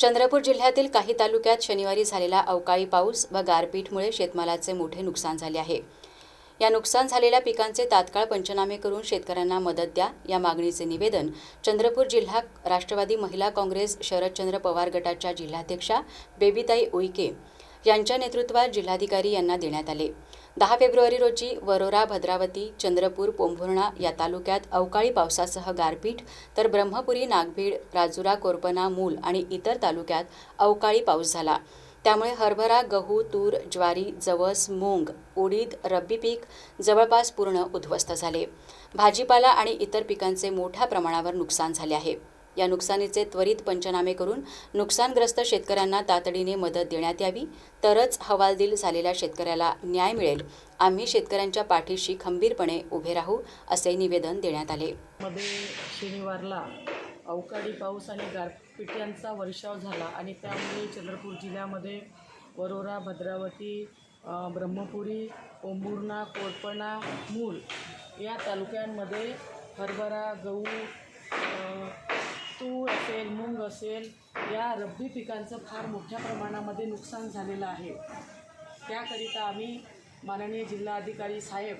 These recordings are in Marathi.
चंद्रपूर जिल्ह्यातील काही तालुक्यात शनिवारी झालेला अवकाळी पाऊस व गारपीटमुळे शेतमालाचे मोठे नुकसान झाले आहे. या नुकसान झालेल्या पिकांचे तात्काळ पंचनामे करून शेतकऱ्यांना मदत द्या या मागणीचे निवेदन चंद्रपूर जिल्हा राष्ट्रवादी महिला काँग्रेस शरदचंद्र पवार गटाच्या जिल्हाध्यक्षा बेबीताई उईके यांच्या नेतृत्वात जिल्हाधिकारी यांना देण्यात आले. दहा फेब्रुवारी रोजी वरोरा भद्रावती चंद्रपूर पोंभुर्णा या तालुक्यात अवकाळी पावसासह गारपीट तर ब्रह्मपुरी नागभीड राजुरा कोरपना मूल आणि इतर तालुक्यात अवकाळी पाऊस झाला. त्यामुळे हरभरा गहू तूर ज्वारी जवस मूग उडीद रब्बी पीक जवळपास पूर्ण उद्ध्वस्त झाले. भाजीपाला आणि इतर पिकांचे मोठ्या प्रमाणावर नुकसान झाले आहे. या नुकसानीचे त्वरित पंचनामे करून नुकसानग्रस्त शेतकऱ्यांना तातडीने मदत देण्यात यावी. तरच हवालदिल झालेल्या शेतकऱ्याला न्याय मिळेल. आम्ही शेतकऱ्यांच्या पाठीशी खंबीरपणे उभे राहू असे निवेदन देण्यात आले. मध्ये शनिवारला अवकाळी पाऊस आणि गारपिट्यांचा वर्षाव झाला आणि त्यामुळे चंद्रपूर जिल्ह्यामध्ये वरोरा भद्रावती ब्रह्मपुरी ओंबुर्णा कोरपणा मूल या तालुक्यांमध्ये हरभरा गहू असेल या रब्बी पिकांचं फार मोठ्या प्रमाणामध्ये नुकसान झालेलं आहे. त्याकरिता आम्ही माननीय जिल्हाधिकारी साहेब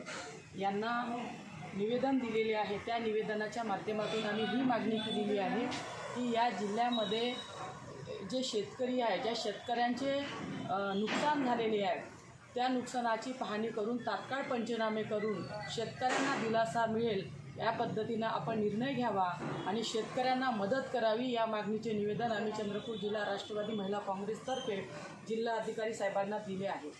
यांना निवेदन दिलेले आहे. त्या निवेदनाच्या माध्यमातून आम्ही ही मागणी केलेली आहे की या जिल्ह्यामध्ये जे शेतकरी आहे ज्या शेतकऱ्यांचे नुकसान झालेले आहे त्या नुकसानाची पाहणी करून तात्काळ पंचनामे करून शेतकऱ्यांना दिलासा मिळेल या पद्धतीनं आपण निर्णय घ्यावा आणि शेतकऱ्यांना मदत करावी या मागणीचे निवेदन आम्ही चंद्रपूर जिल्हा राष्ट्रवादी महिला काँग्रेसतर्फे जिल्हाधिकारी साहेबांना दिले आहे.